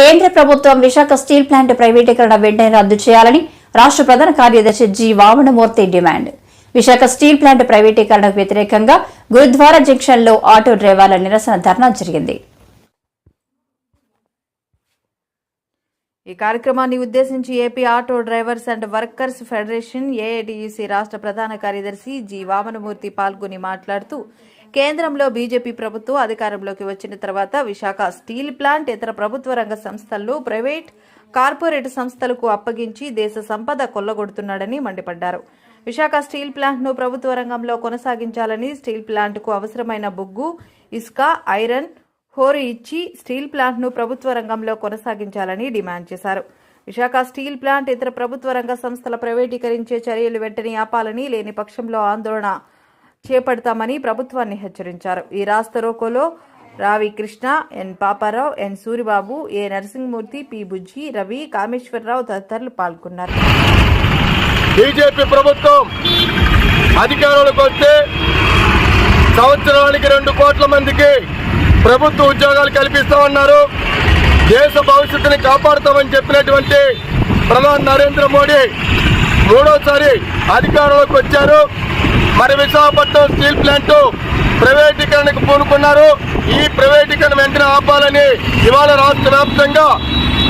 కేంద్ర ప్రభుత్వం Visakha steel plant ప్రైవేటీకరణ వెంటనే రద్దు చేయాలని రాష్ట్ర ప్రధాన కార్యదర్శి G Vamanamurthy demand. Visakha steel plant ప్రైవేటీకరణకు వ్యతిరేకంగా గురుద్వారా జంక్షన్లో ఆటో డ్రైవర్ల నిరసన ధర్నా జరిగింది. ఈ కార్యక్రమాన్ని ఉద్దేశించి AP auto drivers and workers federation AITUC రాష్ట్ర ప్రధాన కార్యదర్శి జి వామనమూర్తి పాల్గొని మాట్లాడుతూ కేంద్రంలో బీజేపీ ప్రభుత్వం అధికారంలోకి వచ్చిన తర్వాత విశాఖ స్టీల్ ప్లాంట్ ఇతర ప్రభుత్వ రంగ సంస్థలను ప్రైవేట్ కార్పొరేట్ సంస్థలకు అప్పగించి దేశ సంపద కొల్లగొడుతున్నాడని మండిపడ్డారు. విశాఖ స్టీల్ ప్లాంట్ను ప్రభుత్వ రంగంలో కొనసాగించాలని స్టీల్ ప్లాంట్కు అవసరమైన బొగ్గు ఇసుక ఐరన్ హోరు ఇచ్చి స్టీల్ ప్లాంట్ను ప్రభుత్వ రంగంలో కొనసాగించాలని డిమాండ్ చేశారు. విశాఖ స్టీల్ ప్లాంట్ ఇతర ప్రభుత్వ రంగ సంస్థల ప్రైవేటీకరించే చర్యలు వెంటనే ఆపాలని లేని పక్షంలో ఆందోళన చేపడతామని ప్రభుత్వాన్ని హెచ్చరించారు. ఈ రాస్తరోకోలో Ravi Krishna N Paparao N Suribabu A Narasimhamurthy P Bujji Ravi Kameswararao తదితరులు పాల్గొన్నారు. బీజేపీ ప్రభుత్వం అధికారంలోకి వస్తే సంవత్సరానికి రెండు కోట్ల మందికి ప్రభుత్వ ఉద్యోగాలు కల్పిస్తామన్నారు. దేశ భవిష్యత్తుని కాపాడుతామని చెప్పినటువంటి ప్రధాని నరేంద్ర మోడీ మూడోసారి అధికారంలోకి వచ్చారు. మరి విశాఖపట్నం స్టీల్ ప్లాంట్ ప్రైవేటీకరణకు పూనుకున్నారు. ఈ ప్రైవేటీకరణ వెంటనే ఆపాలని ఇవాళ రాష్ట్ర వ్యాప్తంగా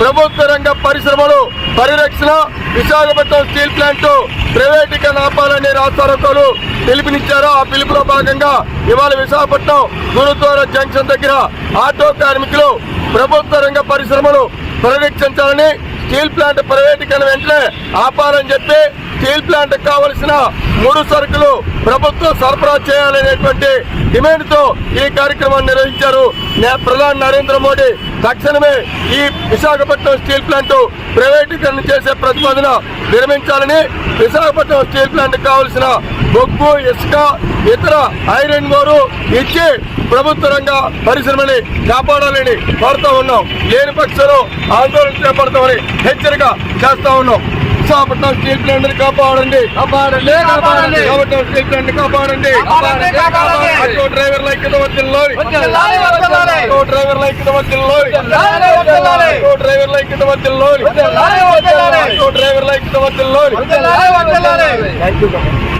ప్రభుత్వ రంగ పరిశ్రమలు పరిరక్షణ విశాఖపట్నం స్టీల్ ప్లాంట్ ప్రైవేటీకరణ ఆపాలని రాష్ట్రాలు పిలుపునిచ్చారు. ఆ పిలుపులో భాగంగా ఇవాళ విశాఖపట్నం గురుద్వారా జంక్షన్ దగ్గర ఆటో కార్మికులు ప్రభుత్వ రంగ పరిశ్రమలు పరిరక్షించాలని స్టీల్ ప్లాంట్ ప్రైవేటీకరణ వెంటనే ఆపాలని చెప్పి స్టీల్ ప్లాంట్ కావలసిన మూడు సరుకులు ప్రభుత్వం సరఫరా చేయాలనేటువంటి డిమాండ్తో ఈ కార్యక్రమాన్ని నిర్వహించారు. నే- ప్రధాని నరేంద్ర మోడీ తక్షణమే ఈ విశాఖపట్నం స్టీల్ ప్లాంట్ ప్రైవేటీకరణ చేసే ప్రతిపాదన నిర్మించాలని విశాఖపట్నం స్టీల్ ప్లాంట్ కావలసిన బొగ్గు ఇసుక ఇతర ఐరన్ గోరు ఇచ్చి ప్రభుత్వ రంగ పరిశ్రమని కాపాడాలని కోరుతా ఉన్నాం. లేని పక్షంలో ఆందోళన చేపడతామని హెచ్చరిక చేస్తా ఉన్నాం. విశాఖపట్నం స్టీల్ ప్లాంట్ కాపాడండి. కాపాడండి కాపాడండి. విశాఖపట్నం స్టీల్ ప్లాంట్ కాపాడండి. ఆటో డ్రైవర్ల ఐక్యత వర్తిల్లో ఆటో డ్రైవర్ల ఐక్యత వర్తిల్లో ఆటో డ్రైవర్ల ఐక్యత వర్తిల్లో ఆటో డ్రైవర్ల ఐక్యత వర్తిల్లో థ్యాంక్ యూ